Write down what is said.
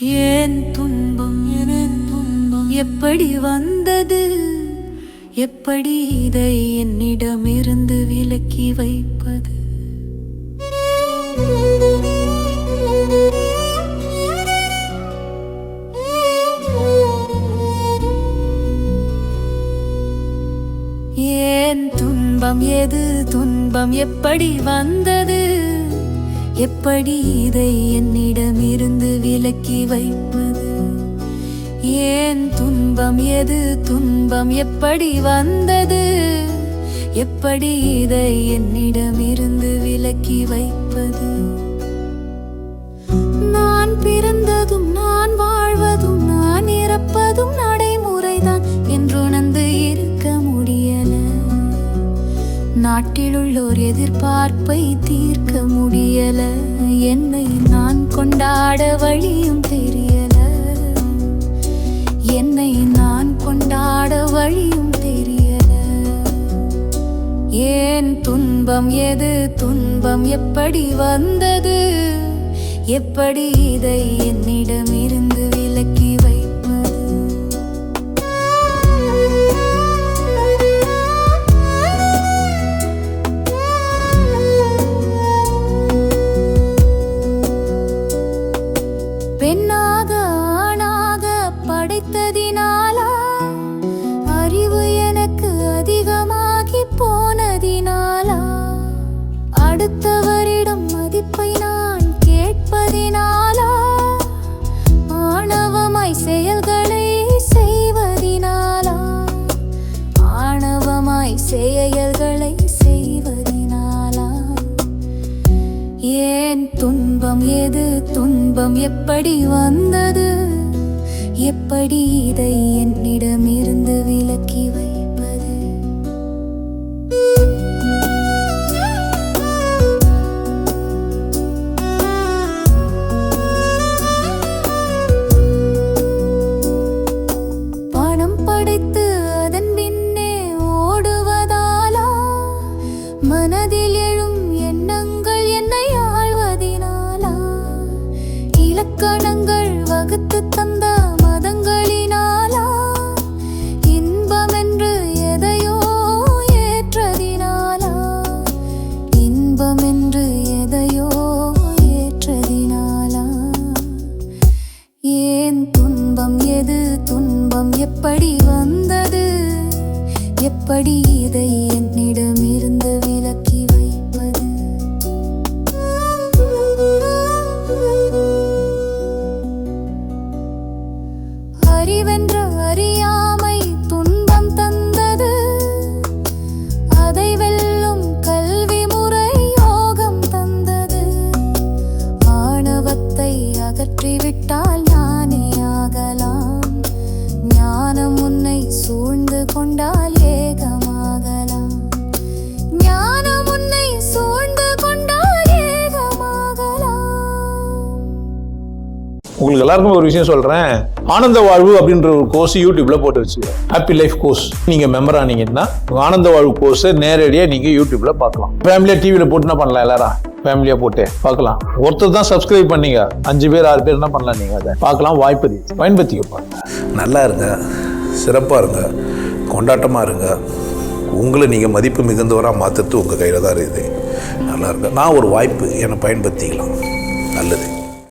ஏன் துன்பம்? துன்பம் எப்படி வந்தது? எப்படி இதை என்னிடமிருந்து விலக்கி வைப்பது? ஏன் துன்பம்? எது துன்பம்? எப்படி வந்தது? எப்படி இதை என்னிடமிருந்து விலக்கி வைப்பது? ஏன் துன்பம் எது துன்பம் எப்படி வந்தது? எப்படி இதை என்னிடமிருந்து விலக்கி வைப்பது? நான் பிறந்த நாட்டிலுள்ளோர் எதிர்பார்ப்பை தீர்க்க முடியல. என்னை நான் கொண்டாட வழியும் தெரியல. என்னை நான் கொண்டாட வழியும் தெரியல. ஏன் துன்பம் எது? துன்பம் எப்படி வந்தது? எப்படி இதை என்னை செயல்களை செய்வதினாலா ஏன் துன்பம் எது? துன்பம் எப்படி வந்தது? எப்படி இதை என்னிடமிருந்து விலக்கி இலக்கணங்கள் வகுத்து தந்த மதங்களினாலா? இன்பமென்று எதையோ ஏற்றதினாலா? இன்பமென்று எதையோ ஏற்றதினாலா? ஏன் துன்பம் எது? துன்பம் எப்படி வந்தது? எப்படி இதை அகற்றிவிட்டால் ஞானே ஆகலாம். ஞானம் உன்னை சூழ்ந்து கொண்டா உங்களுக்கு எல்லாருக்கும் ஒரு விஷயம் சொல்கிறேன் ஆனந்த வாழ்வு அப்படின்ற ஒரு கோர்ஸ் யூடியூப்பில் போட்டு வச்சு ஹாப்பி லைஃப் கோர்ஸ் நீங்கள் மெம்பர் ஆனீங்கன்னா ஆனந்த வாழ்வு கோர்ஸை நேரடியாக நீங்கள் யூடியூப்பில் பார்க்கலாம். ஃபேமிலியாக டிவியில் போட்டு என்ன பண்ணலாம் எல்லாரும்? ஃபேமிலியாக போட்டு பார்க்கலாம். ஒருத்தர் தான் சப்ஸ்கிரைப் பண்ணீங்க. அஞ்சு பேர் ஆறு பேர் என்ன பண்ணலாம் நீங்கள் அதை? பார்க்கலாம் வாய்ப்பு இருக்கு. பயன்படுத்திக்க பாருங்க நல்லா இருங்க. சிறப்பாக இருங்க. கொண்டாட்டமாக இருங்க. உங்களை நீங்கள் மதிப்பு மிகுந்தவராக மாற்றுறது உங்கள் கையில் தான் இருக்குது. நல்லா இருங்க. நான் ஒரு வாய்ப்பு என்னை பயன்படுத்திக்கலாம். நல்லது.